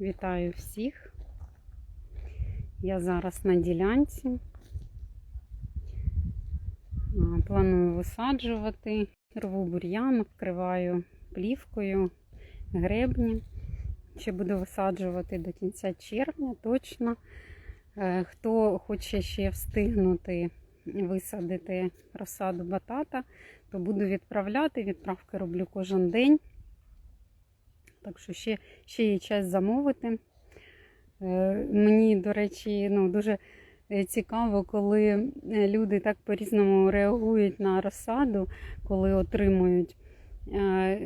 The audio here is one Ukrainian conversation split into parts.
Вітаю всіх. Я зараз на ділянці. Планую висаджувати. Рву бур'ян, вкриваю плівкою, гребні. Ще буду висаджувати до кінця червня точно. Е, Хто хоче ще встигнути висадити розсаду батата, то буду відправляти. Відправки роблю кожен день. Так що ще, ще є час замовити. Е, Мені, до речі, ну, дуже е, цікаво, коли е, люди так по-різному реагують на розсаду, коли отримують.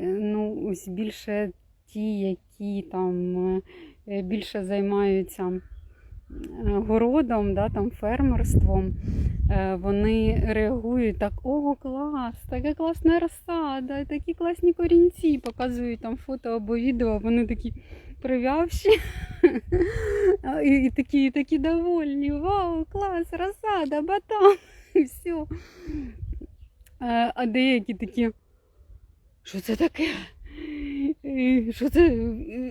Ну, ось більше ті, які там більше займаються городом, да, там, фермерством, е, вони реагують так: о, клас, така класна розсада, такі класні корінці, показують там фото або відео, вони такі прив'явші і, такі, такі довольні. Вау, клас, розсада, батон, і все. А деякі такі, що це таке? Що це?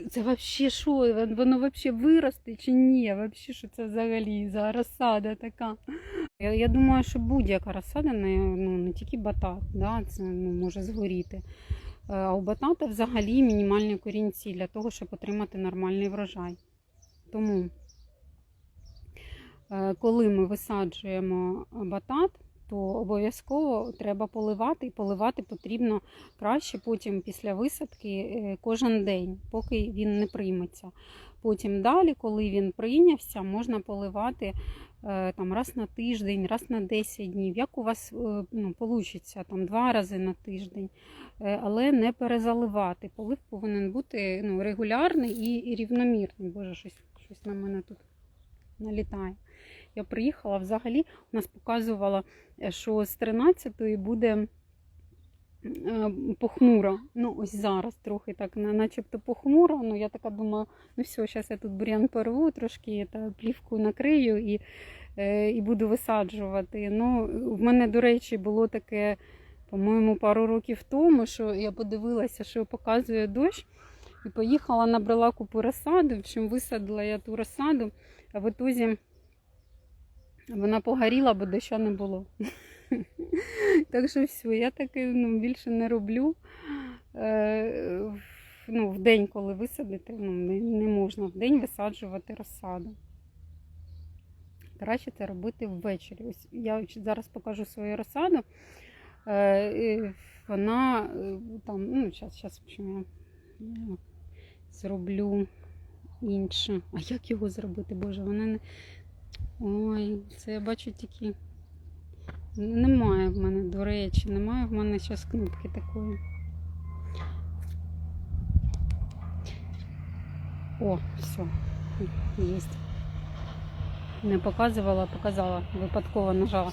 Це вообще що? Воно вообще виросте чи ні? Вообще, що це взагалі за розсада така? Я, я думаю, що будь-яка розсада, не, ну, не тільки батат, да, це ну, може згоріти. Е, А у батата взагалі мінімальні корінці для того, щоб отримати нормальний врожай. Тому, е, коли ми висаджуємо батат, то обов'язково треба поливати, і поливати потрібно краще потім після висадки е, кожен день, поки він не прийметься. Потім далі, коли він прийнявся, можна поливати е, там, раз на тиждень, раз на 10 днів. Як у вас е, ну, вийде, там, два рази на тиждень, але не перезаливати. Полив повинен бути ну, регулярний і рівномірний. Боже, щось, щось на мене тут налітає. Я приїхала взагалі, у нас показувало, е, що з 13-ї буде е, похмуро. Ну, ось зараз трохи так, начебто похмуро. Ну, я така думаю, ну все, зараз я тут бур'ян порву, трошки та, плівку накрию і, е, і буду висаджувати. Ну, в мене, до речі, було таке, по-моєму, пару років тому, що я подивилася, що показує дощ. І поїхала, набрала купу розсади, в общем, висадила я ту розсаду, а в ітозі вона погоріла, бо доща не було. Так що все, я таки ну, більше не роблю. Е, ну, в день, коли висадити, ну, не, не можна в день висаджувати розсаду. Краще це робити ввечері. Ось я зараз покажу свою розсаду. Е, вона е, там, ну, зараз, зараз я зроблю інше. А як його зробити? Боже, вона не. Ой, це я бачу тільки. Немає в мене, до речі, немає в мене зараз кнопки такої. О, все, є. Не показувала, показала, випадково нажала.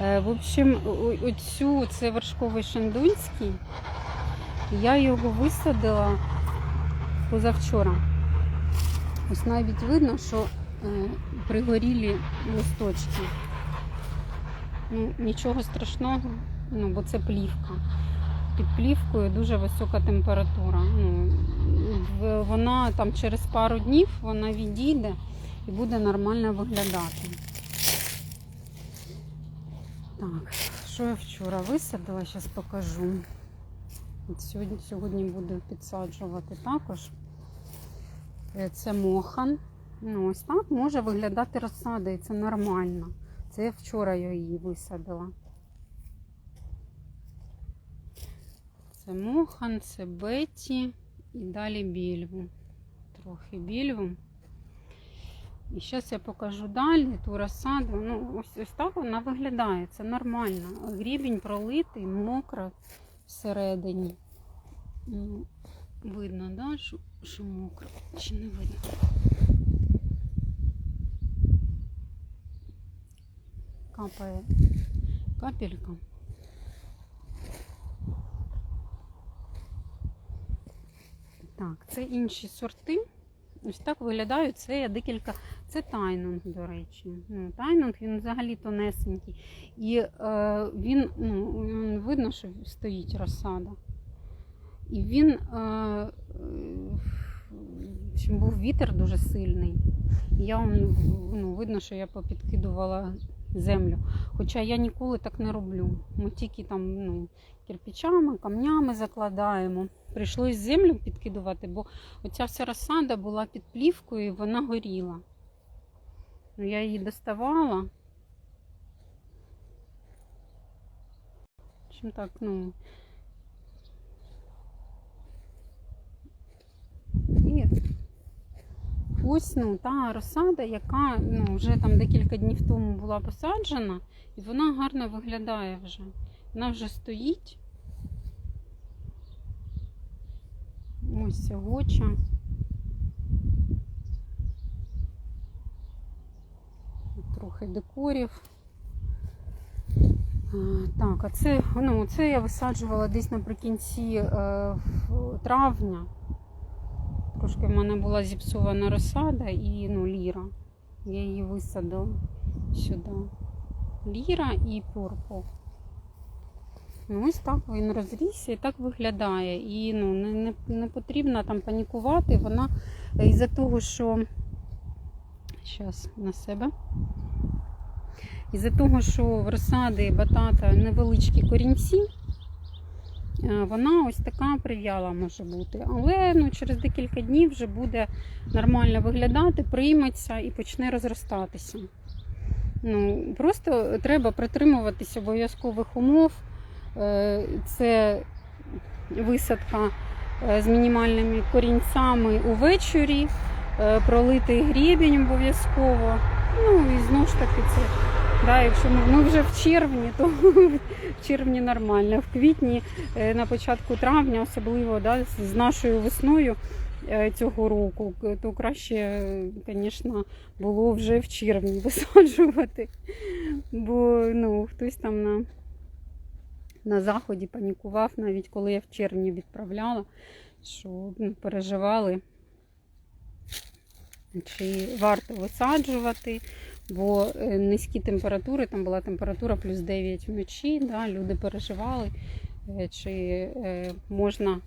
Е, в общем, оцю це вершковий шандунський. Я його висадила позавчора. Ось навіть видно, що пригорілі листочки. Ну, нічого страшного, ну, бо це плівка. Під плівкою дуже висока температура. Ну, вона там через пару днів вона відійде і буде нормально виглядати. Так, що я вчора висадила, зараз покажу. Сьогодні, сьогодні буду підсаджувати також. Е, Це мохан. Ну, ось так може виглядати розсада, і це нормально. Це я вчора її висадила. Це мохан, це Беті і далі більву. Трохи більву. І зараз я покажу далі ту розсаду. Ну, ось, ось так вона виглядає. Це нормально. Грібінь пролитий, мокро всередині. Ну, видно, да, що, що мокро. Чи не видно? Капає капелька. Так, це інші сорти. Ось так виглядають. Це я декілька. Це тайнунг, до речі. Ну, тайнунг він взагалі тонесенький. І е, він, ну, видно, що стоїть розсада. І він е, е, був вітер дуже сильний. Я ну, видно, що я попідкидувала землю. Хоча я ніколи так не роблю. Ми тільки там ну, кирпичами, камнями закладаємо. Прийшлось землю підкидувати, бо оця вся розсада була під плівкою і вона горіла. Ну, я її доставала. Чим так, ну. І ось ну, та розсада, яка ну, вже там декілька днів тому була посаджена, і вона гарно виглядає вже. Вона вже стоїть. Ось ця гоча. Трохи декорів. Так, а це, ну, це я висаджувала десь наприкінці е, травня. Трошки в мене була зіпсована розсада і ну, ліра. Я її висадила сюди. Ліра і пурпл. Ну, ось так він розрісся і так виглядає. І ну, не, не, не потрібно там панікувати. Вона із-за того, що. Зараз на себе. Із-за того, що в розсади батата невеличкі корінці, вона ось така прив'яла може бути. Але ну, через декілька днів вже буде нормально виглядати, прийметься і почне розростатися. Ну, просто треба притримуватися обов'язкових умов. Е, Це висадка е, з мінімальними корінцями увечері, е, пролитий грібінь обов'язково. Ну і знову ж таки це. Да, якщо ми, ми вже в червні, то в червні нормально. В квітні, е, на початку травня, особливо да, з- нашою весною е, цього року, то краще, звісно, було вже в червні висаджувати. Бо ну, хтось там на, на заході панікував, навіть коли я в червні відправляла, що ну, переживали, чи варто висаджувати бо е, низькі температури, там була температура плюс 9 вночі, да, люди переживали, е, чи е, можна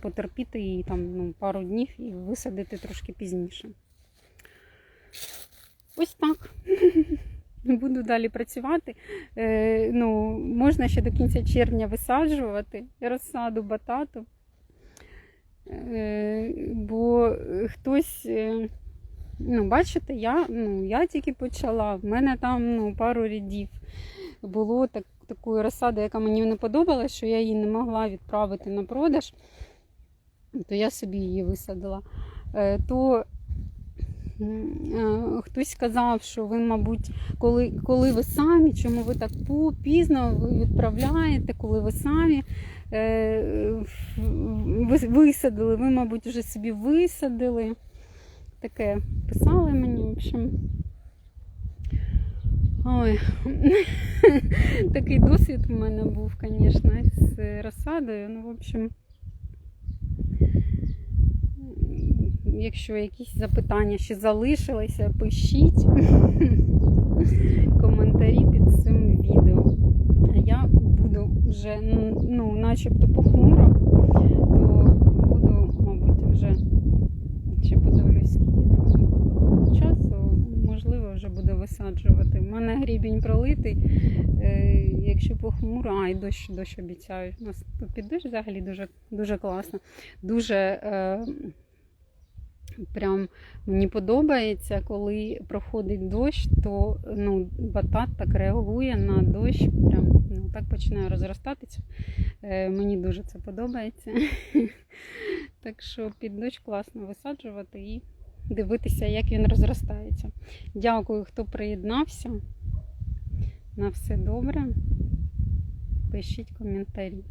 потерпіти її там ну, пару днів і висадити трошки пізніше. Ось так. Буду далі працювати. Е, ну, можна ще до кінця червня висаджувати розсаду батату. Е, бо хтось. Ну, бачите, я, ну, я тільки почала. В мене там ну, пару рядів було так, такої розсади, яка мені не подобалась, що я її не могла відправити на продаж, то я собі її висадила. Е, То е, хтось сказав, що ви, мабуть, коли, коли ви самі, чому ви так пізно відправляєте, коли ви самі е, ви- висадили, ви, мабуть, вже собі висадили таке писали мені, в общем. Ой, такий досвід у мене був, звісно, з розсадою. Ну, в общем, якщо якісь запитання ще залишилися, пишіть коментарі під цим відео. А я буду вже, ну, начебто похмуро, то буду, мабуть, вже ще подивлюсь, скільки там часу, можливо, вже буду висаджувати. У грібінь пролитий. Е, якщо похмуро, а і дощ, дощ обіцяють. У нас тут під дощ взагалі дуже, дуже класно. Дуже е, прям мені подобається, коли проходить дощ, то ну, батат так реагує на дощ, прям ну, так починає розростатися. Е, мені дуже це подобається. Так що під дощ класно висаджувати і дивитися, як він розростається. Дякую, хто приєднався. На все добре. Пишіть коментарі.